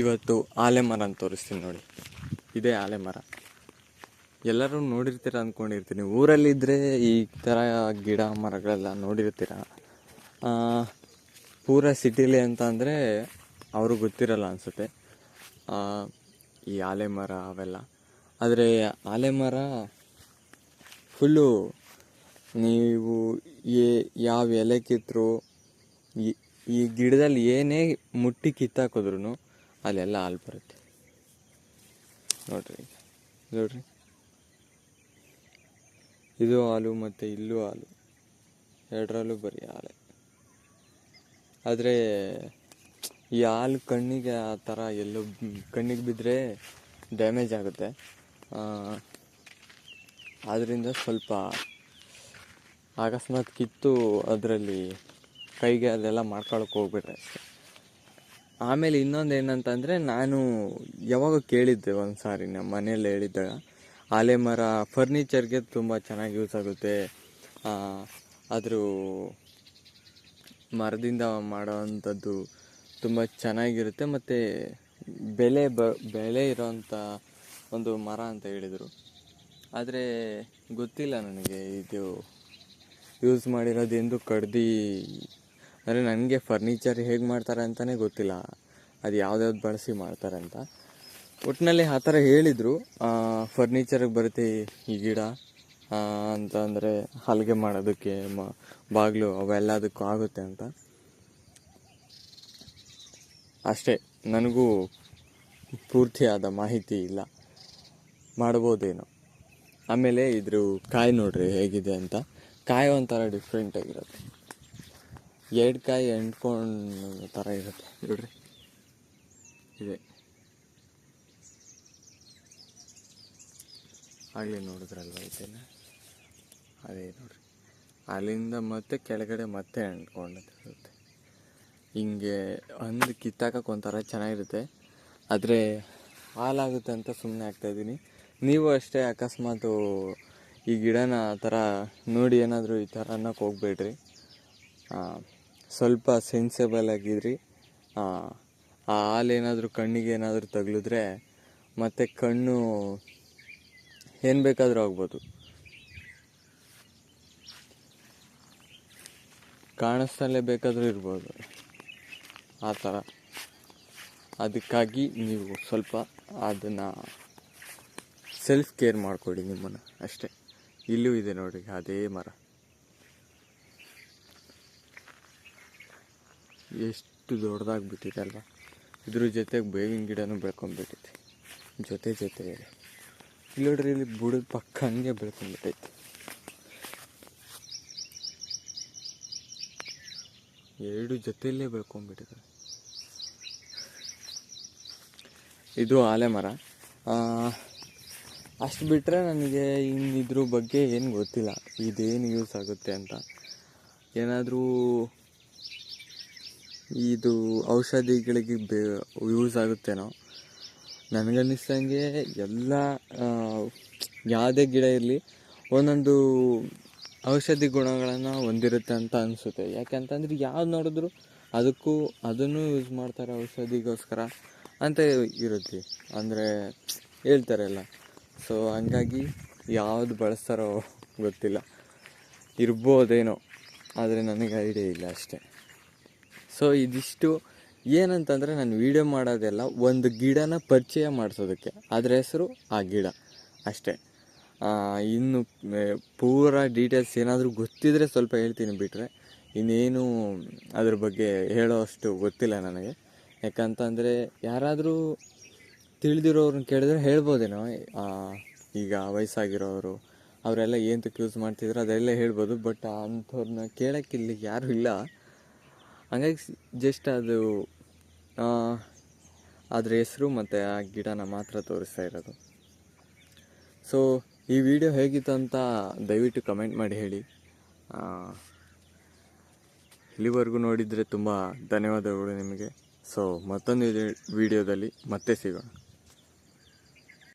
ಇವತ್ತು ಆಲೆ ಅಂತ ತೋರಿಸ್ತೀನಿ ನೋಡಿ. ಇದೇ ಆಲೆ ಮರ. ಎಲ್ಲರೂ ನೋಡಿರ್ತೀರ ಅಂದ್ಕೊಂಡಿರ್ತೀನಿ ಊರಲ್ಲಿದ್ದರೆ ಈ ಥರ ಗಿಡ ಮರಗಳೆಲ್ಲ ನೋಡಿರ್ತೀರ? ಪೂರ ಸಿಟಿಲಿ ಅಂತ ಅಂದರೆ ಅವರು ಗೊತ್ತಿರಲ್ಲ ಅನಿಸುತ್ತೆ. ಈ ಆಲೆ ಮರ ಅವೆಲ್ಲ. ಆದರೆ ಆಲೆ ಮರ ಫುಲ್ಲು ನೀವು ಏ ಯಾವ ಎಲೆ ಕಿತ್ತರೂ ಈ ಗಿಡದಲ್ಲಿ ಏನೇ ಮುಟ್ಟಿ ಕಿತ್ತಾಕಿದ್ರು ಅಲ್ಲೆಲ್ಲ ಹಾಲು ಬರುತ್ತೆ. ನೋಡ್ರಿ ನೋಡಿರಿ. ಇದು ಹಾಲು ಮತ್ತು ಇಲ್ಲೂ ಹಾಲು. ಎರಡರಲ್ಲೂ ಬರೀ ಹಾಲೆ. ಆದರೆ ಈ ಹಾಲು ಕಣ್ಣಿಗೆ ಆ ಥರ ಎಲ್ಲೋ ಕಣ್ಣಿಗೆ ಬಿದ್ದರೆ ಡ್ಯಾಮೇಜ್ ಆಗುತ್ತೆ. ಆದ್ದರಿಂದ ಸ್ವಲ್ಪ ಅಕಸ್ಮಾತ್ ಕಿತ್ತು ಅದರಲ್ಲಿ ಕೈಗೆ ಅದೆಲ್ಲ ಮಾಡ್ಕೊಳಕ್ಕೆ ಹೋಗ್ಬಿಟ್ರೆ ಅಷ್ಟೆ. ಆಮೇಲೆ ಇನ್ನೊಂದು ಏನಂತಂದರೆ ನಾನು ಯಾವಾಗ ಕೇಳಿದ್ದೆ ಒಂದು ಸಾರಿ ನಮ್ಮ ಮನೇಲಿ ಹೇಳಿದ್ದಾಗ, ಆಲೆ ಮರ ಫರ್ನಿಚರ್ಗೆ ತುಂಬ ಚೆನ್ನಾಗಿ ಯೂಸ್ ಆಗುತ್ತೆ ಅದ್ರ ಮರದಿಂದ ಮಾಡೋವಂಥದ್ದು ತುಂಬ ಚೆನ್ನಾಗಿರುತ್ತೆ, ಮತ್ತು ಬೆಲೆ ಬ, ಬೆಲೆ ಇರೋವಂಥ ಒಂದು ಮರ ಅಂತ ಹೇಳಿದರು. ಆದರೆ ಗೊತ್ತಿಲ್ಲ ನನಗೆ ಇದು ಯೂಸ್ ಮಾಡಿರೋದು ಎಂದು ಕಡ್ದು ಅಂದರೆ ನನಗೆ ಫರ್ನಿಚರ್ ಹೇಗೆ ಮಾಡ್ತಾರೆ ಅಂತಲೇ ಗೊತ್ತಿಲ್ಲ. ಅದು ಯಾವ್ದ್ಯಾವ್ದು ಬಳಸಿ ಮಾಡ್ತಾರೆ ಅಂತ. ಒಟ್ಟಿನಲ್ಲಿ ಆ ಥರ ಹೇಳಿದರು. ಫರ್ನಿಚರ್ಗೆ ಬರುತ್ತೆ ಈ- ಗಿಡ ಅಂತ ಅಂದರೆ ಹಲಿಗೆ ಮಾಡೋದಕ್ಕೆ, ಮ, ಬಾಗಿಲು ಅವೆಲ್ಲದಕ್ಕೂ ಆಗುತ್ತೆ ಅಂತ. ಅಷ್ಟೇ, ನನಗೂ ಪೂರ್ತಿಯಾದ ಮಾಹಿತಿ ಇಲ್ಲ. ಮಾಡ್ಬೋದೇನೋ. ಆಮೇಲೆ ಇದ್ರ ಕಾಯಿ ನೋಡ್ರಿ ಹೇಗಿದೆ ಅಂತ. ಕಾಯಿ ಒಂಥರ ಡಿಫ್ರೆಂಟ್ ಆಗಿರುತ್ತೆ. ಎರಡು ಕಾಯಿ ಎಂಟ್ಕೊಂಡು ಥರ ಇರುತ್ತೆ. ನೋಡ್ರಿ ಇದೆ. ಆಗಲಿ ನೋಡಿದ್ರಲ್ವ ಇದೆಲ್ಲ ಅದೇ ನೋಡ್ರಿ. ಅಲ್ಲಿಂದ ಮತ್ತೆ ಕೆಳಗಡೆ ಮತ್ತೆ ಅಂಟ್ಕೊಂಡಿರುತ್ತೆ ಹಿಂಗೆ ಒಂದು ಕಿತ್ತಾಕಕ್ಕೆ ಒಂಥರ ಚೆನ್ನಾಗಿರುತ್ತೆ. ಆದರೆ ಹಾಲಾಗುತ್ತೆ ಅಂತ ಸುಮ್ಮನೆ ಆಗ್ತಾಯಿದ್ದೀನಿ ನೀವು ಅಷ್ಟೇ ಅಕಸ್ಮಾತು ಈ ಗಿಡನ ಆ ಥರ ನೋಡಿ ಏನಾದರೂ ಈ ಥರ ಅನ್ನೋಕೆ ಹೋಗ್ಬೇಡ್ರಿ. ಸ್ವಲ್ಪ ಸೆನ್ಸೆಬಲ್ ಆಗಿದ್ರಿ. ಆ ಹಾಲೇನಾದರೂ ಕಣ್ಣಿಗೆ ಏನಾದರೂ ತಗಲಿದ್ರೆ ಮತ್ತು ಕಣ್ಣು ಏನು ಬೇಕಾದರೂ ಆಗ್ಬೋದು. ಕಾಣಿಸ್ತಲೇ ಬೇಕಾದರೂ ಇರ್ಬೋದು. ಆ ಥರ. ಅದಕ್ಕಾಗಿ ನೀವು ಸ್ವಲ್ಪ ಅದನ್ನು ಸೆಲ್ಫ್ ಕೇರ್ ಮಾಡಿಕೊಡಿ ನಿಮ್ಮನ್ನು. ಅಷ್ಟೇ. ಇಲ್ಲೂ ಇದೆ ನೋಡಿ ಅದೇ ಮರ. ಎಷ್ಟು ದೊಡ್ಡದಾಗ್ಬಿಟ್ಟಿದೆ ಅಲ್ವಾ ಇದ್ರ ಜೊತೆಗೆ ಬೇವಿನ ಗಿಡನೂ ಬೆಳ್ಕೊಂಡ್ಬಿಟ್ಟೈತಿ ಜೊತೆ ಜೊತೆ. ಇಲ್ಲಿ ಇಲ್ಲಿ ಬುಡದ ಪಕ್ಕ ಹಂಗೆ ಬೆಳ್ಕೊಂಡ್ಬಿಟ್ಟೈತಿ ಎರಡು ಜೊತೆಯಲ್ಲೇ ಬೆಳ್ಕೊಂಡ್ಬಿಟ್ಟಿದೆ ಇದು ಆಲೆ ಮರ. ಅಷ್ಟು ಬಿಟ್ಟರೆ ನನಗೆ ಇನ್ನಿದ್ರ ಬಗ್ಗೆ ಏನು ಗೊತ್ತಿಲ್ಲ. ಇದೇನು ಯೂಸ್ ಆಗುತ್ತೆ ಅಂತ. ಏನಾದರೂ ಇದು ಔಷಧಿಗಳಿಗೆ ಬೇ ಯೂಸ್ ಆಗುತ್ತೇನೋ. ನನಗನ್ನಿಸ್ದಂಗೆ ಎಲ್ಲ ಯಾವುದೇ ಗಿಡ ಇರಲಿ, ಒಂದೊಂದು ಔಷಧಿ ಗುಣಗಳನ್ನು ಹೊಂದಿರುತ್ತೆ ಅಂತ ಅನಿಸುತ್ತೆ. ಯಾಕೆಂತಂದ್ರೆ ಯಾವ್ದು ನೋಡಿದ್ರು ಅದಕ್ಕೂ ಅದನ್ನು ಯೂಸ್ ಮಾಡ್ತಾರೆ ಔಷಧಿಗೋಸ್ಕರ ಅಂತ ಇರುತ್ತೆ. ಅಂದರೆ ಹೇಳ್ತಾರಲ್ಲ ಸೊ ಹಂಗಾಗಿ ಯಾವ್ದು ಬಳಸ್ತಾರೋ ಗೊತ್ತಿಲ್ಲ. ಇರ್ಬೋದೇನೋ. ಆದರೆ ನನಗೆ ಐಡಿಯಾ ಇಲ್ಲ ಅಷ್ಟೇ. ಸೊ ಇದಿಷ್ಟು ಏನಂತಂದರೆ ನಾನು ವೀಡಿಯೋ ಮಾಡೋದೆಲ್ಲ ಒಂದು ಗಿಡನ ಪರಿಚಯ ಮಾಡಿಸೋದಕ್ಕೆ. ಅದರ ಹೆಸರು ಆ ಗಿಡ. ಅಷ್ಟೇ. ಇನ್ನು ಪೂರ ಡೀಟೇಲ್ಸ್ ಏನಾದರೂ ಗೊತ್ತಿದ್ದರೆ ಸ್ವಲ್ಪ ಹೇಳ್ತೀನಿ ಬಿಟ್ಟರೆ ಇನ್ನೇನು ಅದ್ರ ಬಗ್ಗೆ ಹೇಳೋ ಅಷ್ಟು ಗೊತ್ತಿಲ್ಲ ನನಗೆ. ಯಾಕಂತಂದರೆ ಯಾರಾದರೂ ತಿಳಿದಿರೋರನ್ನ ಕೇಳಿದ್ರೆ ಹೇಳ್ಬೋದೇನೋ ಈಗ ವಯಸ್ಸಾಗಿರೋರು, ಅವರೆಲ್ಲ ಏನಕ್ಕೆ ಯೂಸ್ ಮಾಡ್ತಿದ್ರು ಅದೆಲ್ಲ ಹೇಳ್ಬೋದು ಬಟ್ ಅಂಥವ್ರನ್ನ ಕೇಳೋಕ್ಕೆ ಇಲ್ಲಿ ಯಾರೂ ಇಲ್ಲ. ಹಂಗಾಗಿ ಜಸ್ಟ್ ಅದು ಅದ್ರ ಹೆಸರು ಮತ್ತು ಆ ಗಿಡನ ಮಾತ್ರ ತೋರಿಸ್ತಾ ಇರೋದು. ಸೊ ಈ ವಿಡಿಯೋ ಹೇಗಿತ್ತು ಅಂತ ದಯವಿಟ್ಟು ಕಮೆಂಟ್ ಮಾಡಿ ಹೇಳಿ. ಇಲ್ಲಿವರೆಗೂ ನೋಡಿದರೆ ತುಂಬ ಧನ್ಯವಾದಗಳು ನಿಮಗೆ. ಸೊ ಮತ್ತೊಂದು ವಿಡಿಯೋದಲ್ಲಿ ಮತ್ತೆ ಸಿಗೋಣ.